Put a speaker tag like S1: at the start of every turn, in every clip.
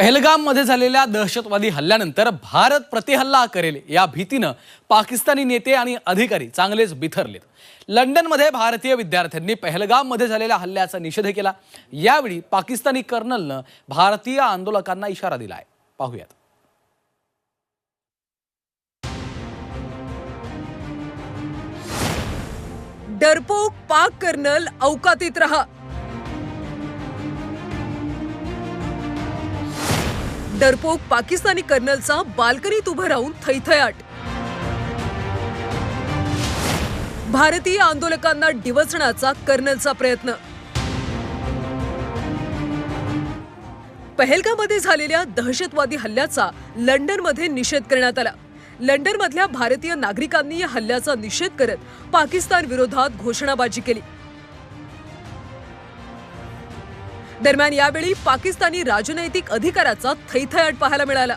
S1: पहलगाममध्ये झालेल्या दहशतवादी हल्ल्यानंतर भारत प्रतिहल्ला करेल या भीतीनं पाकिस्तानी नेते आणि अधिकारी चांगलेच बिथरलेत. लंडनमध्ये भारतीय विद्यार्थ्यांनी पहलगाममध्ये झालेल्या हल्ल्याचा निषेध केला. यावेळी पाकिस्तानी कर्नलनं भारतीय आंदोलकांना इशारा दिला आहे पाहूयात.
S2: डरपोक पाक कर्नल अवकातीत रहा. डरपोक पाकिस्तानी कर्नलचा बाल्कनीत उभं राहून थैथयाट. भारतीय आंदोलकांना डिवचण्याचा कर्नलचा प्रयत्न. पहलगामध्ये झालेल्या दहशतवादी हल्ल्याचा लंडनमध्ये निषेध करण्यात आला. लंडनमधल्या भारतीय नागरिकांनी या हल्ल्याचा निषेध करत पाकिस्तान विरोधात घोषणाबाजी केली. दरम्यान यावेळी पाकिस्तानी राजनैतिक अधिकाराचा थैथयाट पाहायला मिळाला.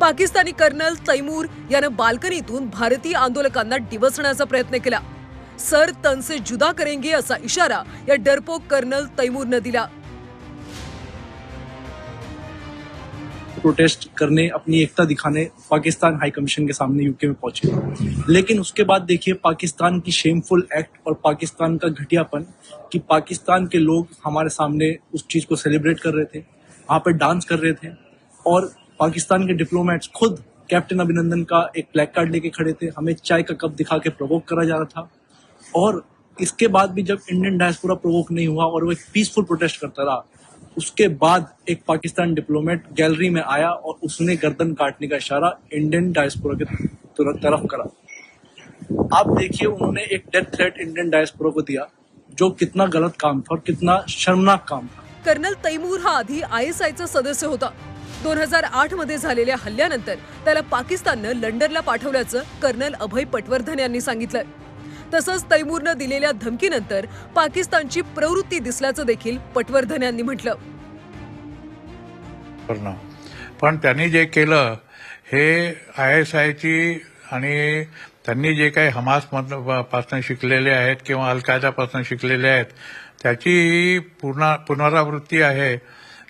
S2: पाकिस्तानी कर्नल तैमूर यानं बाल्कनीतून भारतीय आंदोलकांना डिवसण्याचा प्रयत्न केला. सर तनसे जुदा करेंगे असा इशारा या डरपोक कर्नल तैमूरनं दिला.
S3: प्रोटेस्ट करने, अपनी एकता दिखाने पाकिस्तान हाई कमीशन के सामने यूके में पहुँचे। लेकिन उसके बाद देखिए, पाकिस्तान की शेमफुल एक्ट और पाकिस्तान का घटियापन कि पाकिस्तान के लोग हमारे सामने उस चीज़ को सेलिब्रेट कर रहे थे, वहाँ पर डांस कर रहे थे और पाकिस्तान के डिप्लोमेट्स खुद कैप्टन अभिनंदन का एक ब्लैक कार्ड लेके खड़े थे, हमें चाय का कप दिखा के प्रवोक करा जा रहा था। और इसके बाद भी जब इंडियन डायस्पोरा प्रवोक नहीं हुआ और वो एक पीसफुल प्रोटेस्ट करता रहा उसके बाद एक पाकिस्तान डिप्लोमेट गैलरी में आया और उसने गर्दन काटने का इशारा इंडियन डायस्पोरा के तुरंत तरफ करा। आप देखिए उन्होंने एक डेथ थ्रेट इंडियन डायस्पोरा को दिया जो कितना गलत काम था और कितना शर्मनाक काम था।
S2: कर्नल तैमूर हा आधी आय सदस्य होता. दोन हजार आठमध्ये झालेल्या हल्ल्यानंतर त्याला पाकिस्ताननं लंडनला पाठवल्याचं कर्नल अभय पटवर्धन यांनी सांगितलंय. तसंच तैमूरनं दिलेल्या धमकीनंतर पाकिस्तानची प्रवृत्ती दिसल्याचं देखील पटवर्धन यांनी म्हटलं.
S4: पण त्यांनी जे केलं हे आय एस आयची आणि त्यांनी जे काही हमासपासून शिकलेले आहेत किंवा अल कायदापासून शिकलेले आहेत त्याची पुन्हा पुनरावृत्ती आहे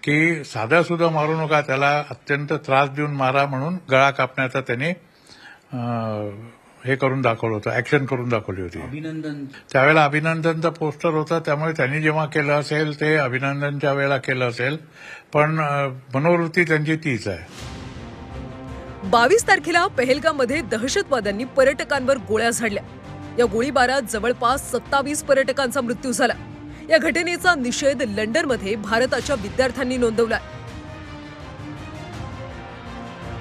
S4: की साधा सुद्धा मारू नका त्याला अत्यंत त्रास देऊन मारा म्हणून गळा कापण्याचा त्यांनी हे करून दाखवलं होतं ऍक्शन करून दाखवली होती.
S5: अभिनंदन.
S4: त्यावेळेला अभिनंदनचं पोस्टर होतं त्यामुळे त्यांनी जेव्हा केलं असेल ते अभिनंदनच्या वेळेला केलं असेल. पण मनोवृत्ती त्यांची तीच आहे.
S2: बावीस तारखेला पहलगाममध्ये दहशतवाद्यांनी पर्यटकांवर गोळ्या झाडल्या. या गोळीबारात जवळपास सत्तावीस पर्यटकांचा मृत्यू झाला. या घटनेचा निषेध लंडनमध्ये भारताच्या विद्यार्थ्यांनी नोंदवला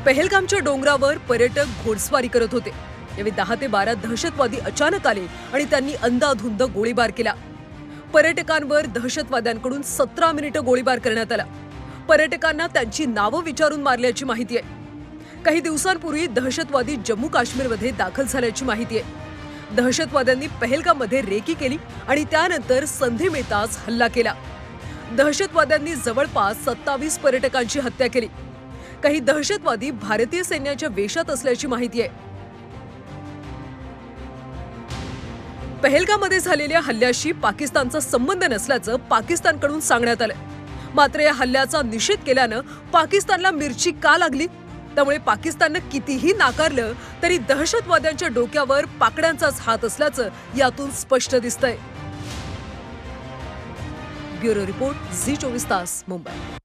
S2: पहलगामच्या डोंगरावर पर्यटक घोडस्वारी करत होते. यावेळी दहा ते बारा दहशतवादी अचानक आले आणि त्यांनी अंदाधुंद गोळीबार केला. पर्यटकांवर दहशतवाद्यांकडून सतरा मिनिटं गोळीबार करण्यात आला. पर्यटकांना त्यांची नावं विचारून मारल्याची माहिती आहे. काही दिवसांपूर्वी दहशतवादी जम्मू काश्मीरमध्ये दाखल झाल्याची माहिती आहे. दहशतवाद्यांनी पहलगाममध्ये रेकी केली आणि त्यानंतर संधी मिळताच हल्ला केला. दहशतवाद्यांनी जवळपास सत्तावीस पर्यटकांची हत्या केली. काही दहशतवादी भारतीय सैन्याच्या वेशात असल्याची माहिती आहे. पहलगामध्ये झालेल्या हल्ल्याशी पाकिस्तानचा संबंध नसल्याचं पाकिस्तानकडून सांगण्यात आलं मात्र या हल्ल्याचा निषेध केल्यानं पाकिस्तानला मिरची का लागली? त्यामुळे पाकिस्ताननं कितीही नाकारलं तरी दहशतवाद्यांच्या डोक्यावर पाकड्यांचाच हात असल्याचं यातून स्पष्ट दिसतंय. ब्युरो रिपोर्ट झी चोवीस तास मुंबई.